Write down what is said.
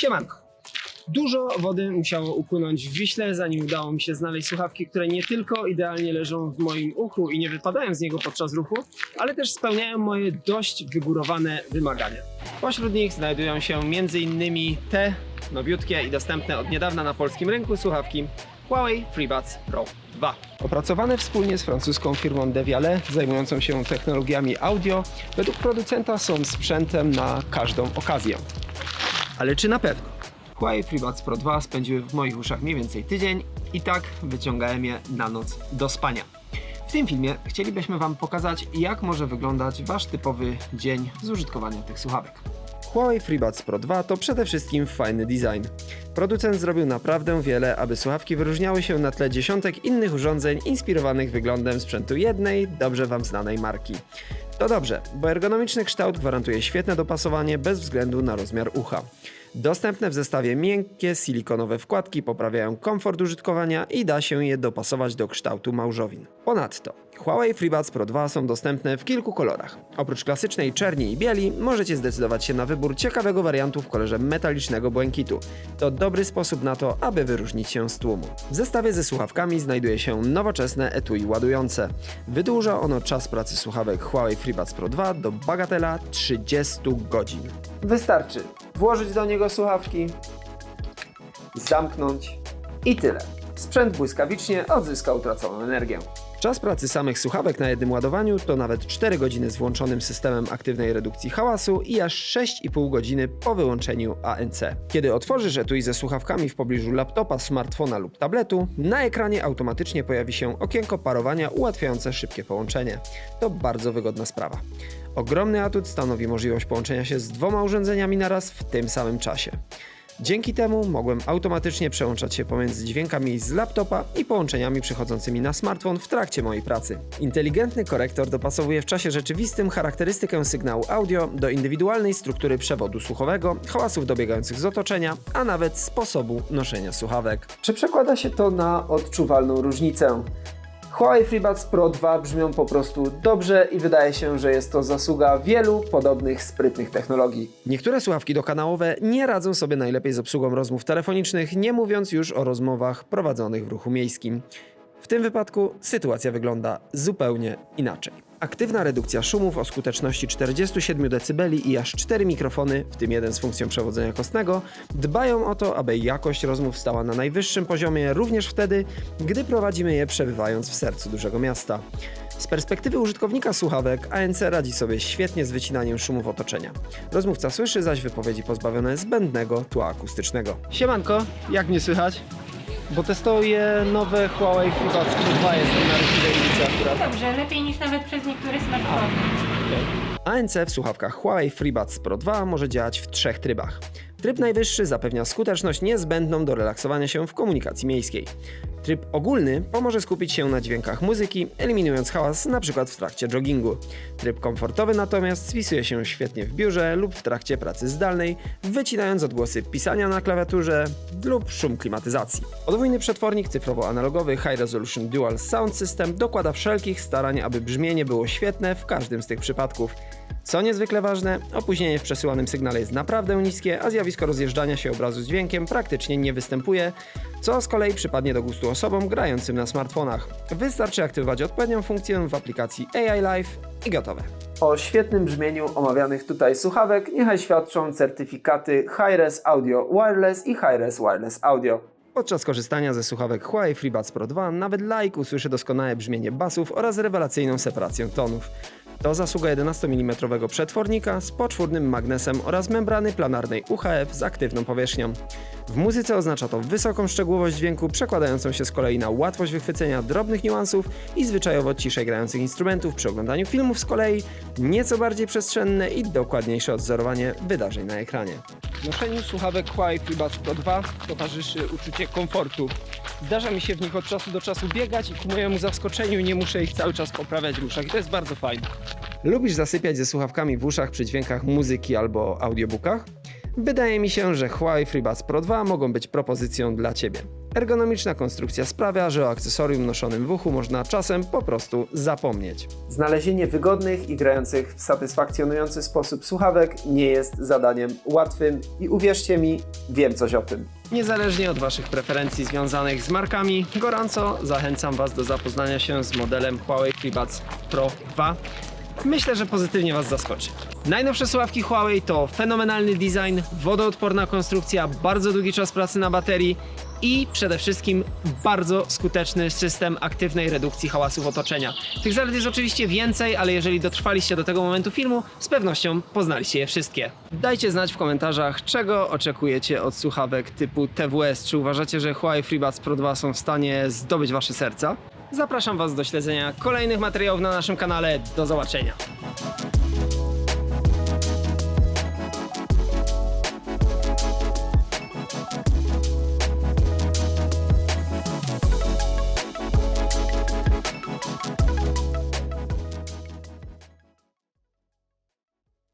Siemanko. Dużo wody musiało upłynąć w Wiśle, zanim udało mi się znaleźć słuchawki, które nie tylko idealnie leżą w moim uchu i nie wypadają z niego podczas ruchu, ale też spełniają moje dość wygórowane wymagania. Pośród nich znajdują się m.in. te nowiutkie i dostępne od niedawna na polskim rynku słuchawki Huawei FreeBuds Pro 2. Opracowane wspólnie z francuską firmą Devialet, zajmującą się technologiami audio, według producenta są sprzętem na każdą okazję. Ale czy na pewno? Huawei FreeBuds Pro 2 spędziły w moich uszach mniej więcej tydzień i tak wyciągałem je na noc do spania. W tym filmie chcielibyśmy Wam pokazać, jak może wyglądać Wasz typowy dzień z użytkowania tych słuchawek. Huawei FreeBuds Pro 2 to przede wszystkim fajny design. Producent zrobił naprawdę wiele, aby słuchawki wyróżniały się na tle dziesiątek innych urządzeń inspirowanych wyglądem sprzętu jednej, dobrze Wam znanej marki. To dobrze, bo ergonomiczny kształt gwarantuje świetne dopasowanie bez względu na rozmiar ucha. Dostępne w zestawie miękkie, silikonowe wkładki poprawiają komfort użytkowania i da się je dopasować do kształtu małżowin. Ponadto Huawei FreeBuds Pro 2 są dostępne w kilku kolorach. Oprócz klasycznej czerni i bieli możecie zdecydować się na wybór ciekawego wariantu w kolorze metalicznego błękitu. To dobry sposób na to, aby wyróżnić się z tłumu. W zestawie ze słuchawkami znajduje się nowoczesne etui ładujące. Wydłuża ono czas pracy słuchawek Huawei FreeBuds Pro 2 do bagatela 30 godzin. Wystarczy włożyć do niego słuchawki, zamknąć i tyle. Sprzęt błyskawicznie odzyska utraconą energię. Czas pracy samych słuchawek na jednym ładowaniu to nawet 4 godziny z włączonym systemem aktywnej redukcji hałasu i aż 6,5 godziny po wyłączeniu ANC. Kiedy otworzysz etui ze słuchawkami w pobliżu laptopa, smartfona lub tabletu, na ekranie automatycznie pojawi się okienko parowania ułatwiające szybkie połączenie. To bardzo wygodna sprawa. Ogromny atut stanowi możliwość połączenia się z dwoma urządzeniami naraz w tym samym czasie. Dzięki temu mogłem automatycznie przełączać się pomiędzy dźwiękami z laptopa i połączeniami przychodzącymi na smartfon w trakcie mojej pracy. Inteligentny korektor dopasowuje w czasie rzeczywistym charakterystykę sygnału audio do indywidualnej struktury przewodu słuchowego, hałasów dobiegających z otoczenia, a nawet sposobu noszenia słuchawek. Czy przekłada się to na odczuwalną różnicę? Huawei FreeBuds Pro 2 brzmią po prostu dobrze i wydaje się, że jest to zasługa wielu podobnych sprytnych technologii. Niektóre słuchawki dokanałowe nie radzą sobie najlepiej z obsługą rozmów telefonicznych, nie mówiąc już o rozmowach prowadzonych w ruchu miejskim. W tym wypadku sytuacja wygląda zupełnie inaczej. Aktywna redukcja szumów o skuteczności 47 dB i aż 4 mikrofony, w tym jeden z funkcją przewodzenia kostnego, dbają o to, aby jakość rozmów stała na najwyższym poziomie również wtedy, gdy prowadzimy je przebywając w sercu dużego miasta. Z perspektywy użytkownika słuchawek ANC radzi sobie świetnie z wycinaniem szumów otoczenia. Rozmówca słyszy zaś wypowiedzi pozbawione zbędnego tła akustycznego. Siemanko, jak mnie słychać? Bo testuję nowe Huawei Pro 2 jestem na rynku akurat. Dobrze, lepiej niż nawet przez niektóre smartfony. ANC w słuchawkach Huawei FreeBuds Pro 2 może działać w trzech trybach. Tryb najwyższy zapewnia skuteczność niezbędną do relaksowania się w komunikacji miejskiej. Tryb ogólny pomoże skupić się na dźwiękach muzyki, eliminując hałas np. w trakcie joggingu. Tryb komfortowy natomiast spisuje się świetnie w biurze lub w trakcie pracy zdalnej, wycinając odgłosy pisania na klawiaturze lub szum klimatyzacji. Podwójny przetwornik cyfrowo-analogowy High Resolution Dual Sound System dokłada wszelkich starań, aby brzmienie było świetne w każdym z tych przypadków. Co niezwykle ważne, opóźnienie w przesyłanym sygnale jest naprawdę niskie, a zjawisko rozjeżdżania się obrazu z dźwiękiem praktycznie nie występuje, co z kolei przypadnie do gustu osobom grającym na smartfonach. Wystarczy aktywować odpowiednią funkcję w aplikacji AI Live i gotowe. O świetnym brzmieniu omawianych tutaj słuchawek niechaj świadczą certyfikaty Hi-Res Audio Wireless i Hi-Res Wireless Audio. Podczas korzystania ze słuchawek Huawei FreeBuds Pro 2 nawet laik usłyszy doskonałe brzmienie basów oraz rewelacyjną separację tonów. To zasługa 11 mm przetwornika z poczwórnym magnesem oraz membrany planarnej UHF z aktywną powierzchnią. W muzyce oznacza to wysoką szczegółowość dźwięku, przekładającą się z kolei na łatwość wychwycenia drobnych niuansów i zwyczajowo ciszej grających instrumentów przy oglądaniu filmów z kolei, nieco bardziej przestrzenne i dokładniejsze odzorowanie wydarzeń na ekranie. Noszeniu słuchawek Huawei FreeBuds Pro 2 towarzyszy uczucie komfortu. Zdarza mi się w nich od czasu do czasu biegać i ku mojemu zaskoczeniu nie muszę ich cały czas poprawiać w uszach i to jest bardzo fajne. Lubisz zasypiać ze słuchawkami w uszach przy dźwiękach muzyki albo audiobookach? Wydaje mi się, że Huawei FreeBuds Pro 2 mogą być propozycją dla Ciebie. Ergonomiczna konstrukcja sprawia, że o akcesorium noszonym w uchu można czasem po prostu zapomnieć. Znalezienie wygodnych i grających w satysfakcjonujący sposób słuchawek nie jest zadaniem łatwym i uwierzcie mi, wiem coś o tym. Niezależnie od Waszych preferencji związanych z markami, gorąco zachęcam Was do zapoznania się z modelem Huawei FreeBuds Pro 2. Myślę, że pozytywnie Was zaskoczy. Najnowsze słuchawki Huawei to fenomenalny design, wodoodporna konstrukcja, bardzo długi czas pracy na baterii i przede wszystkim bardzo skuteczny system aktywnej redukcji hałasów otoczenia. Tych zalet jest oczywiście więcej, ale jeżeli dotrwaliście do tego momentu filmu, z pewnością poznaliście je wszystkie. Dajcie znać w komentarzach, czego oczekujecie od słuchawek typu TWS. Czy uważacie, że Huawei FreeBuds Pro 2 są w stanie zdobyć Wasze serca? Zapraszam Was do śledzenia kolejnych materiałów na naszym kanale. Do zobaczenia.